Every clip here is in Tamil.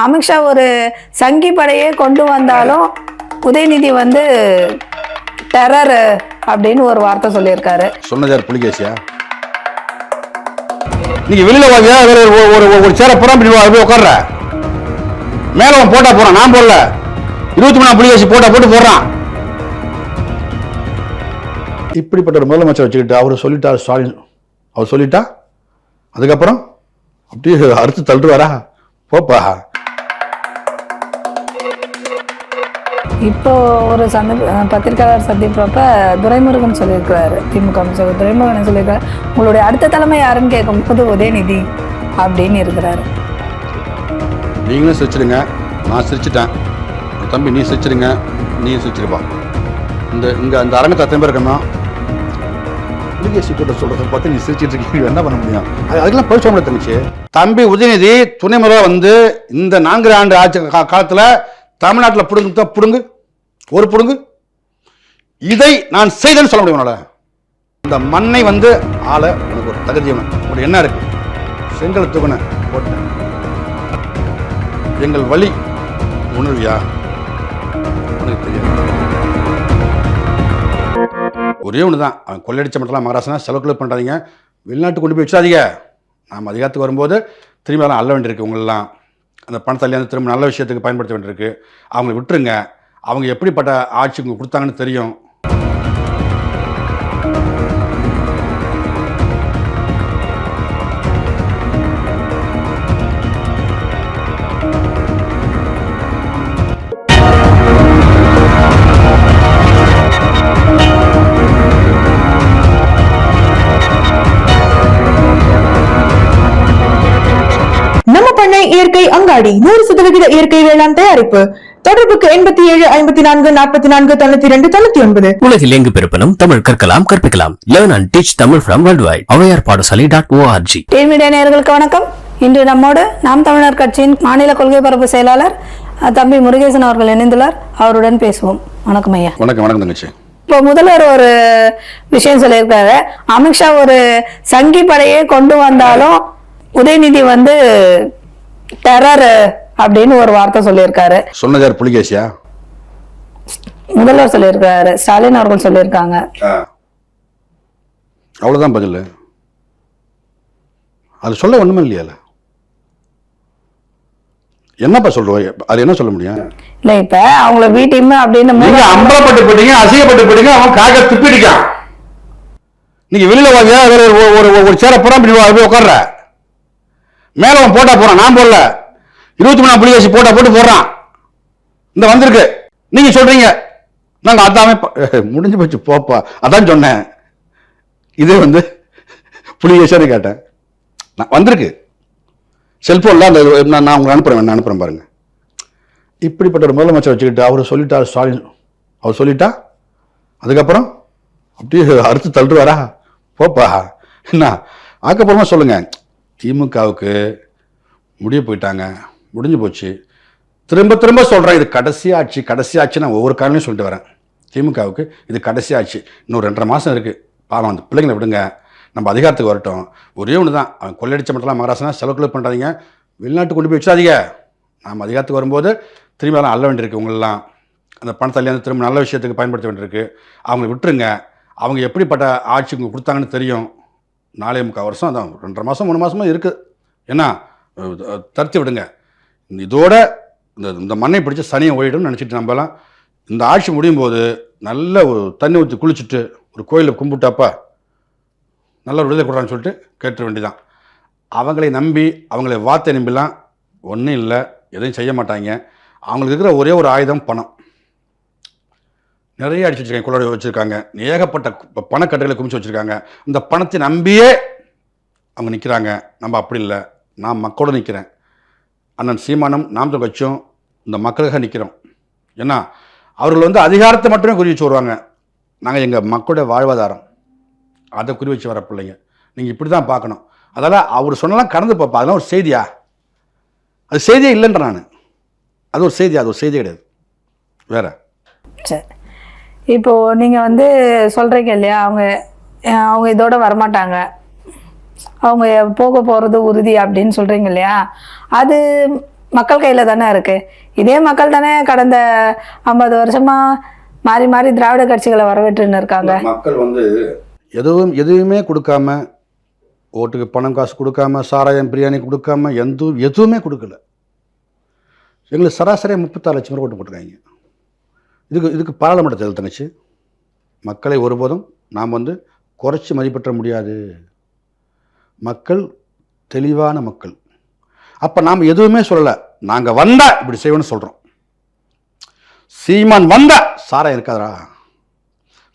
அமித்ஷா ஒரு சங்கி படையே கொண்டு வந்தாலும் உதயநிதி வந்து டெரர் அப்படின்னு ஒரு வார்த்தை சொல்லியிருக்காரு. சொன்னதார் புலிகேசியா? நீங்க வெளியில வாங்க ஒரு ஒரு- ஒரு சேர புறம் இப்படி போய் உட்கார்ற. மேல அவன் போட்டா போறான் நான் போடல. இருபத்தி மூணாம் புலிகேசி போட்டா போட்டு போடுறான். இப்படிப்பட்ட ஒரு முதலமைச்சர் வச்சுக்கிட்டு அவர் சொல்லிட்டார் ஸ்டாலின். அவர் சொல்லிட்டா? அதுக்கப்புறம்? அப்படியே அறுத்து தள்ளுவாரா? போப்பா. இப்போ ஒரு சந்த பத்திரிகையாளர் சந்திப்பப்ப துரைமுருகன் சொல்லியிருக்கிறாரு திமுக அமைச்சர் துரைமுருகன் சொல்லியிருக்காரு? உங்களுடைய அடுத்த தலைமை யாருன்னு கேட்கும்போது உதயநிதி அப்படின்னு இருக்கிறாரு. நீங்களும் சிரிச்சிடுங்க. நான் சிரிச்சிட்டேன். தம்பி நீ சிரிச்சிடுங்க. நீ சிரிச்சிருப்பா. இந்த இங்கே அந்த அரங்கத்தை அத்தனை பேர் இருக்கணும் புலிகேசி கூட்ட பார்த்து நீ சிரிச்சிட்டு இருக்கீங்க. என்ன பண்ண முடியும்? அதுக்கெல்லாம் போய் சொல்ல முடியாது தங்கச்சி தம்பி உதயநிதி துணை முதல்வர் வந்து இந்த நான்கு ஆண்டு ஆட்சி காலத்தில் தமிழ்நாட்டில் புடுங்க புடுங்கு ஒரு பிடுங்கு. இதை நான் செய்தேன்னு சொல்ல முடியும் இந்த மண்ணை வந்து ஆள உனக்கு ஒரு தகுதி உனக்கு என்ன இருக்கு. செங்கல் தூக்கின போட்டு. எங்கள் வழி உணர்வியா உனக்கு தெரியாது. ஒரே ஒன்று தான் அவன் கொள்ளையடிச்ச மட்டும் மகாராஷ்டிரா செலவுக்குள்ள பண்ணுறாதீங்க வெளிநாட்டு கொண்டு போய் வச்சாதீங்க நாம் அதிகாரத்துக்கு வரும்போது திரும்பி அதெல்லாம் அள்ள வேண்டியிருக்கு உங்களெல்லாம். அந்த பணத்தை வந்து திரும்ப நல்ல விஷயத்துக்கு பயன்படுத்த வேண்டியிருக்கு. அவங்களை விட்டுருங்க. அவங்க எப்படிப்பட்ட ஆட்சி உங்களுக்கு கொடுத்தாங்கன்னு தெரியும். இயற்கை அங்காடி நூறு சதவிகித இயற்கை வேளாண் தயாரிப்பு. தொடர்புக்கு எண்பத்தி ஏழு ஐம்பத்தி நான்கு நாற்பத்தி நான்கு தொண்ணூத்தி ரெண்டு தொண்ணூத்தி ஒன்பது உலகில் எங்கு பிறப்பினும் தமிழ் கற்கலாம் கற்பிக்கலாம். Learn and teach Tamil from world wide Avvaiyar Padasalai dot O R G media நேயர்களுக்கு வணக்கம். இன்று நம்மோடு நாம் தமிழர் கட்சியின் மாநில கொள்கை பரப்பு செயலாளர் தம்பி முருகேசன் அவர்கள் இணைந்துள்ளார். அவருடன் பேசுவோம். வணக்கம் ஐயா. வணக்கம் வணக்கம் தங்கச்சி. இப்போ முதல்வர் ஒரு விஷயம் சொல்லியிருக்காரு. அமித்ஷா ஒரு சங்கி படையே கொண்டு வந்தாலும் உதயநிதி வந்து டெரர் அப்படின்னு ஒரு வார்த்தை சொல்லியிருக்காரு. சொன்னது யார் புலிகேசியா? முதல்வர் சொல்லியிருக்காரு. ஸ்டாலின் அவர்கள் சொல்லியிருக்காங்க. அவ்வளோதான் பதில். அது சொல்ல ஒன்றுமே இல்லையால என்னப்பா சொல்றோம் அது என்ன சொல்ல முடியும்? இல்ல இப்ப அவங்கள வீட்டையுமே அப்படின்னு நீங்க அம்பலப்பட்டு போயிட்டீங்க அசிங்கப்பட்டு போயிட்டீங்க அவன் காக்க துப்பிடிக்கான். நீங்க வெளியில வாங்க ஒரு ஒரு- சேர புறம் இப்படி போய் உட்கார்ற. மேலே அவன் போட்டா போறான். நான் போடல. இருபத்தி மூணாம் புலிகேசி போட்டா போட்டு போடுறான். இந்த வந்திருக்கு. நீங்க சொல்றீங்க. நாங்க அதாமே முடிஞ்சு போச்சு. போப்பா. அதான் சொன்னேன். இதே வந்து புலிகேசியான்னு கேட்டேன். நான் வந்திருக்கு. செல்போன்ல அந்த நான் நான் உங்களுக்கு அனுப்புறேன். நான் அனுப்புறேன் பாருங்க. இப்படிப்பட்ட ஒரு முதலமைச்சர் வச்சுக்கிட்டு அவர் சொல்லிட்டார் ஸ்டாலின். அவர் சொல்லிட்டா? அதுக்கப்புறம்? அப்படியே அறுத்து தள்ளுவாரா? போப்பா. என்ன? ஆக்கப்பூர்வமா சொல்லுங்க. திமுகவுக்கு முடிய போயிட்டாங்க. முடிஞ்சு போச்சு. திரும்ப திரும்ப சொல்கிறேன் இது கடைசி ஆட்சி கடைசி ஆட்சி நான் ஒவ்வொரு காரணம் சொல்லிட்டு வரேன். திமுகவுக்கு இது கடைசி ஆட்சி. இன்னும் ரெண்டரை மாதம் இருக்குது பாவம் அந்த பிள்ளைங்களை விடுங்க. நம்ம அதிகாரத்துக்கு வரட்டும். ஒரே ஒன்று தான் அவன் கொள்ளடிச்ச மட்டும் செலவு செலவுக்குள்ள பண்ணுறாதீங்க வெளிநாட்டு கொண்டு போய் வச்சாதீங்க நாம் அதிகாரத்துக்கு வரும்போது திரும்பி அதெல்லாம் அள்ள வேண்டியிருக்கு உங்களெல்லாம். அந்த பணத்தை வந்து திரும்ப நல்ல விஷயத்துக்கு பயன்படுத்த வேண்டியிருக்கு. அவங்களை விட்டுருங்க. அவங்க எப்படிப்பட்ட ஆட்சி உங்களுக்கு கொடுத்தாங்கன்னு தெரியும். நாலே முக்கால் வருஷம் அதான் ரெண்டரை மாதம் மூணு மாதமாக இருக்குது என்ன தடுத்து விடுங்க. இதோட இந்த இந்த மண்ணை பிடிச்ச சனியை ஓடிடும்னு நினச்சிட்டு நம்மலாம் இந்த ஆட்சி முடியும் போது நல்ல ஒரு தண்ணி ஊற்றி குளிச்சுட்டு ஒரு கோயிலை கும்பிட்டாப்பா நல்ல ஒரு விடுதலை கொடுறான்னு சொல்லிட்டு கேட்டுற வேண்டிதான். அவங்களை நம்பி அவங்களை வார்த்தை நம்பிலாம் ஒன்றும் இல்லை. எதையும் செய்ய மாட்டாங்க. அவங்களுக்கு இருக்கிற ஒரே ஒரு ஆயுதம் பணம். நிறைய அடிச்சு வச்சுருக்காங்க குளோட வச்சுருக்காங்க. ஏகப்பட்ட பணக்கட்டுகளை குமிச்சு வச்சுருக்காங்க. இந்த பணத்தை நம்பியே அவங்க நிற்கிறாங்க நம்ம அப்படி இல்லை. நான் மக்களோட நிற்கிறேன் அண்ணன் சீமானம் நாம் கட்சியும் இந்த மக்களுக்காக நிற்கிறோம் ஏன்னா அவர்கள் வந்து அதிகாரத்தை மட்டுமே குறி வச்சு வருவாங்க. நாங்கள் எங்கள் மக்களுடைய வாழ்வாதாரம். அதை குறி வச்சு வர பிள்ளைங்க. நீங்கள் இப்படி தான் பார்க்கணும். அதெல்லாம் அவர் சொன்னலாம் கடந்து பார்ப்பா அதெல்லாம் ஒரு செய்தியா? அது செய்தியே இல்லைன்ற நான். அது ஒரு செய்தி அது ஒரு செய்தி கிடையாது. வேற? சரி. இப்போ நீங்க வந்து சொல்றீங்க இல்லையா அவங்க அவங்க இதோட வரமாட்டாங்க. அவங்க போக போறது உறுதி அப்படின்னு சொல்றீங்க இல்லையா அது மக்கள் கையில தானே இருக்கு. இதே மக்கள் தானே கடந்த ஐம்பது வருஷமா மாறி மாறி திராவிட கட்சிகளை வரவேற்றுன்னு இருக்காங்க. மக்கள் வந்து எதுவும் எதுவுமே கொடுக்காம ஓட்டுக்கு பணம் காசு கொடுக்காம சாராயம் பிரியாணி கொடுக்காம எந்த எதுவுமே கொடுக்கல. எங்களுக்கு சராசரியாக முப்பத்தாறு லட்சம் பேர் ஓட்டு போட்டிருக்காங்க. இதுக்கு இதுக்கு பாராளுமன்ற தேர்தல் தங்கச்சி. மக்களை ஒருபோதும் நாம் வந்து குறைச்சி மதிப்பற்ற முடியாது. மக்கள் தெளிவான மக்கள். அப்போ நாம் எதுவுமே சொல்லலை. நாங்கள் வந்தால் இப்படி செய்வோம்னு சொல்கிறோம் சீமான் வந்தா சாரா இருக்காதரா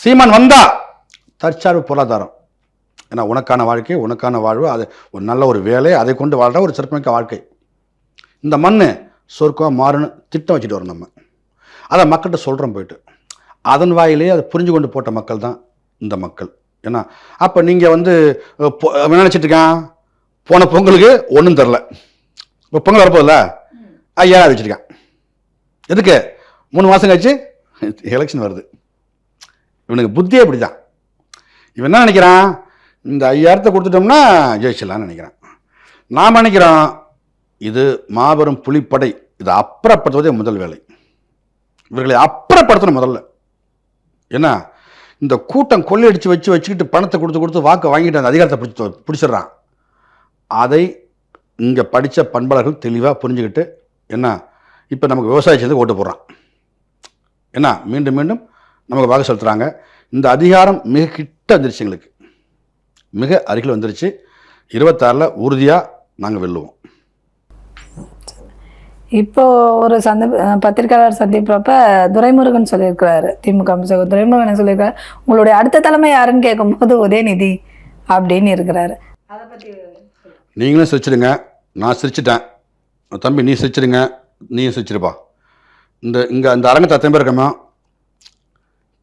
சீமான் வந்தா தற்சார்பு பொருளாதாரம். ஏன்னா உனக்கான வாழ்க்கை உனக்கான வாழ்வு அது ஒரு நல்ல ஒரு வேலை அதை கொண்டு வாழ்கிற ஒரு சிறப்புமிக்க வாழ்க்கை. இந்த மண் சொர்க்கம் மாறுன்னு திட்டம் வச்சுட்டு வரோம் நம்ம. அதை மக்கள்கிட்ட சொல்கிறோம் போயிட்டு. அதன் வாயிலே அதை புரிஞ்சு கொண்டு போட்ட மக்கள் தான் இந்த மக்கள். ஏன்னா அப்போ நீங்கள் வந்து இருக்கான்? போன பொங்கலுக்கு ஒன்றும் தெரில. இப்போ பொங்கல் வரப்போதில்ல ஐயாயிரம் வச்சுருக்கான். எதுக்கு? மூணு மாதம் கழிச்சு எலெக்ஷன் வருது. இவனுக்கு புத்தியே இப்படி தான் இவன் என்ன நினைக்கிறான்? இந்த ஐயாயிரத்தை கொடுத்துட்டோம்னா ஜெயிச்சிடலாம்னு நினைக்கிறான். நாம் நினைக்கிறோம் இது மாபெரும் புலிப்படை. இதை அப்புறப்படுத்துவதே முதல் வேலை. இவர்களை அப்புறப்படுத்தணும் முதல்ல. என்ன இந்த கூட்டம் கொள்ளையடிச்சு வச்சு வச்சுக்கிட்டு பணத்தை கொடுத்து கொடுத்து வாக்கு வாங்கிட்டு அந்த அதிகாரத்தை பிடிச்சி பிடிச்சிடுறான். அதை இங்கே படித்த பண்பாளர்கள் தெளிவாக புரிஞ்சுக்கிட்டு என்ன இப்போ நமக்கு விவசாய செய்து ஓட்டு போடுறான். என்ன மீண்டும் மீண்டும் நமக்கு வாக்கு செலுத்துகிறாங்க இந்த அதிகாரம் மிக கிட்ட வந்துருச்சு எங்களுக்கு. மிக அருகில் வந்துருச்சு. இருபத்தாறில் உறுதியாக நாங்கள் வெல்லுவோம். இப்போ ஒரு சந்த பத்திரிகையாளர் சந்திப்பப்ப துரைமுருகன் சொல்லியிருக்கிறாரு திமுக அமைச்சர் துரைமுருகன் சொல்லியிருக்காரு? உங்களுடைய அடுத்த தலைமை யாருன்னு கேட்கும்போது உதயநிதி அப்படின்னு இருக்கிறாரு. அதை நீங்களும் சிரிச்சிடுங்க. நான் சிரிச்சிட்டேன். தம்பி நீ சிரிச்சிடுங்க. நீயும் சிரிச்சிருப்பா. இந்த இங்கே அந்த அரங்கத்தை அத்தனை பேர் இருக்கமா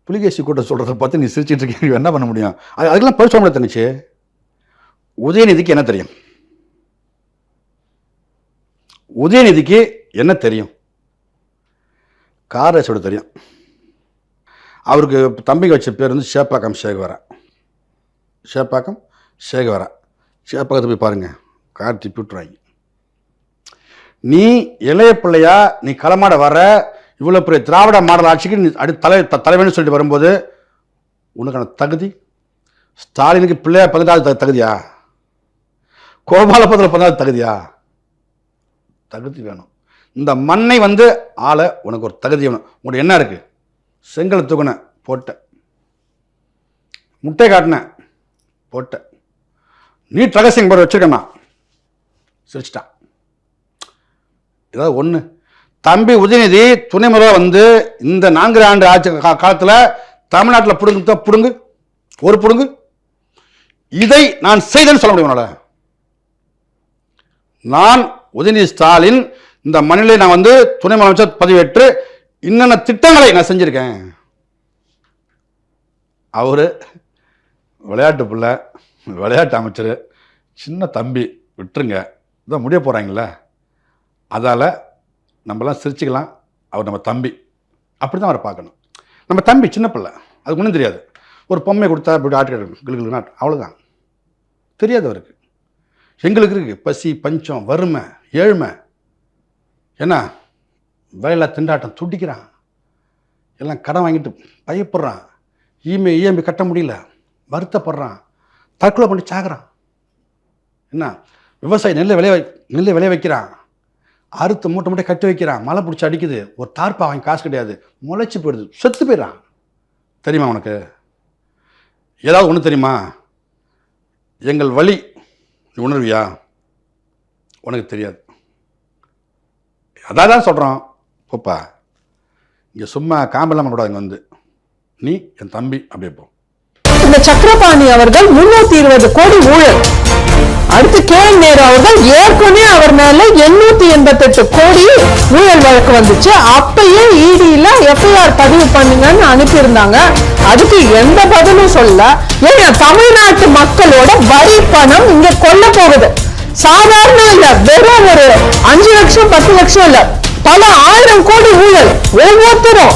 புலிகேசி கூட்டம் சொல்கிறத பார்த்து நீ சிரிச்சிட்டு இருக்கீங்க. என்ன பண்ண முடியும்? அது அதுக்கெல்லாம் பதில் சொல்ல முடியாது உதயநிதிக்கு என்ன தெரியும்? உதயநிதிக்கு என்ன தெரியும்? கார் ரேஸோட தெரியும். அவருக்கு தம்பிக்கு வச்ச பேர் வந்து சேப்பாக்கம் சேகவரா. சேப்பாக்கம் சேகவரா. சேப்பாக்கத்தை போய் பாருங்கள் கார் திப்பி விட்டுறாங்க. நீ இளைய பிள்ளையா நீ களமாட வர இவ்வளோ பெரிய திராவிட மாடல் ஆட்சிக்கு நீ அடி தலை த- தலைவன்னு சொல்லிட்டு வரும்போது உனக்கான தகுதி? ஸ்டாலினுக்கு பிள்ளையா பதினெட்டாவது தகுதியா? கோபாலபுரத்தில் பதினாறு தகுதியா? தகுதி வேணும். இந்த மண்ணை வந்து ஆள உனக்கு ஒரு தகுதி வேணும். உங்கள்ட்ட என்ன இருக்குது செங்கல் தூக்கினேன் போட்டேன் முட்டை காட்டினேன் போட்டேன் நீட் ரகசியம் போட வச்சுருக்கேண்ணா சிரிச்சிட்டான் ஏதாவது ஒன்று தம்பி உதயநிதி துணை வந்து இந்த நான்கு ஆண்டு ஆட்சி காலத்தில் காலத்துல தமிழ்நாட்டில் பிடுங்க பிடுங்கு. ஒரு பிடுங்கு. இதை நான் செய்தேன்னு சொல்ல முடியும் நான் உதயநிதி ஸ்டாலின் இந்த மண்ணிலே நான் வந்து துணை முதலமைச்சர் பதவியேற்று இன்னென்ன திட்டங்களை நான் செஞ்சுருக்கேன்? அவர் விளையாட்டு பிள்ளை விளையாட்டு அமைச்சர் சின்ன தம்பி விட்டுருங்க. இதான் முடிய போகிறாங்களே அதால் நம்மலாம் சிரிச்சுக்கலாம். அவர் நம்ம தம்பி. அப்படி தான் அவரை பார்க்கணும். நம்ம தம்பி சின்ன பிள்ளை. அதுக்கு ஒன்றும் தெரியாது. ஒரு பொம்மை கொடுத்தா இப்படி ஆட்டு கிளு நாட்டு அவ்வளோதான் தெரியாது அவருக்கு. எங்களுக்கு இருக்குது பசி பஞ்சம் வறுமை ஏழ்மை. என்ன வேலை திண்டாட்டம் துடிக்கிறான் எல்லாம் கடன் வாங்கிட்டு பயப்படுறான். இஎம்ஐ இஎம்ஐ கட்ட முடியல. வருத்தப்படுறான். தற்கொலை பண்ணி சாகிறான். என்ன? விவசாயி நெல்லை விளைய வை- நெல்லை விளைய வைக்கிறான். அறுத்து மூட்டை மூட்டை கட்டி வைக்கிறான். மழை பிடிச்சி அடிக்குது. ஒரு தார்ப்பா வாங்கி காசு கிடையாது. முளைச்சி போயிடுது. செத்து போயிடுறான். தெரியுமா உனக்கு? ஏதாவது ஒன்று தெரியுமா? எங்கள் வழி உணர்வியா? உனக்கு தெரியாது. அதான் தான் சொல்கிறோம் போப்பா இங்கே சும்மா காம்பெல்லாம் பண்ணக்கூடாது இங்கே வந்து. நீ என் தம்பி அப்படியே போ. இந்த சக்கரபாணி அவர்கள் முன்னூத்தி இருபது கோடி ஊழல். அடுத்து கே நேரு அவர்கள் ஏற்கனவே அவர் மேல எண்ணூத்தி எண்பத்தெட்டு கோடி ஊழல் வழக்கு வந்துச்சு. அப்பயே இடியில எஃப்ஐஆர் பதிவு பண்ணுங்கன்னு அனுப்பியிருந்தாங்க. அதுக்கு எந்த பதிலும் சொல்ல. ஏன்னா தமிழ்நாட்டு மக்களோட வரி பணம் இங்க கொல்ல போகுது. சாதாரண இல்ல வெறும் ஒரு அஞ்சு லட்சம் பத்து லட்சம் இல்ல பல ஆயிரம் கோடி ஊழல் ஒவ்வொருத்தரும்.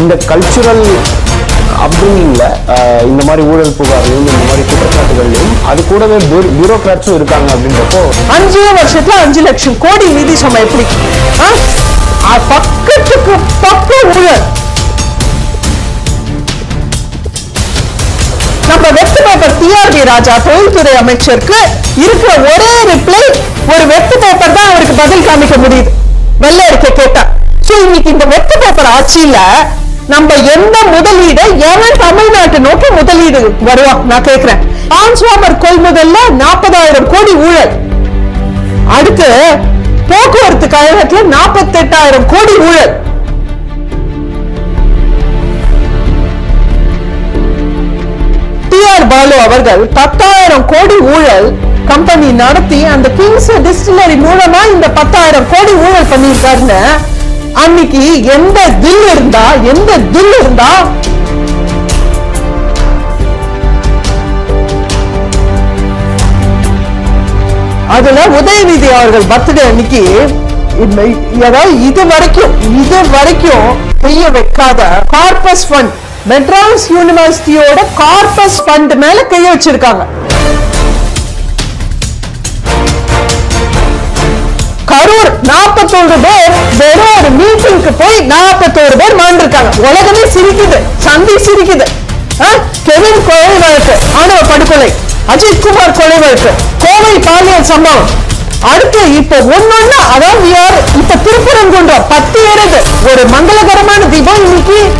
இந்த கல்ச்சுரல் அப்படின்னு இல்லை இந்த மாதிரி ஊழல் புகார்லையும் இந்த மாதிரி குற்றச்சாட்டுகள்லையும் அது கூடவே பியூரோக்ராட்ஸும் இருக்காங்க அப்படின்றப்போ அஞ்சே வருஷத்துல அஞ்சு லட்சம் கோடி நிதி சுமை எப்படி? பக்கத்துக்கு பக்க ஊழல். நம்ம வெத்து பேப்பர் டிஆர்பி ராஜா தொழில்துறை அமைச்சருக்கு இருக்கிற ஒரே ரிப்ளை ஒரு வெத்து பேப்பர் தான் அவருக்கு பதில் காமிக்க முடியுது. வெள்ளை இருக்க கேட்டா. சோ இன்னைக்கு இந்த வெத்து பேப்பர் ஆட்சியில நம்ம எந்த முதலீடு எவன் தமிழ்நாட்டு நோக்கி முதலீடு வருவான் நான் கேக்குறேன். டிரான்ஸ்ஃபார்மர் கொள்முதல்ல நாற்பதாயிரம் கோடி ஊழல். அடுத்து போக்குவரத்து கழகத்துல நாற்பத்தெட்டாயிரம் கோடி ஊழல். டிஆர் பாலு அவர்கள் பத்தாயிரம் கோடி ஊழல் கம்பெனி நடத்தி அந்த கிங்ஸ் டிஸ்டிலரி மூலமா இந்த பத்தாயிரம் கோடி ஊழல் பண்ணியிருக்காருன்னு அன்னைக்கு எந்த தில் இருந்தா எந்த தில் இருந்தா அதுல உதயநிதி அவர்கள் பர்த்டே அன்னைக்கு அதாவது இது வரைக்கும் இது வரைக்கும் செய்ய வைக்காத கார்பஸ் ஃபண்ட் மெட்ராஸ் யூனிவர்சிட்டியோட கார்பஸ் ஃபண்ட் மேல கைய வச்சிருக்காங்க. கரூர் நாற்பத்தோரு பேர் வெறும் ஒரு மீட்டிங்க்கு போய் நாற்பத்தோரு பேர் மாண்டிருக்காங்க உலகமே சிரிக்குது. சந்தி சிரிக்குது. ஆ? கெவின் கொலை வழக்கு. ஆணவ படுகொலை. அஜித் குமார் கொலை வழக்கு. கோவை பாலியல் சம்பவம். அடுத்து இப்ப ஒன்னொன்னு அதாவது யார்? இப்ப திருப்பரங்குன்றம் பத்து ஏறுது. ஒரு மங்களகரமான தீபம் இன்னைக்கு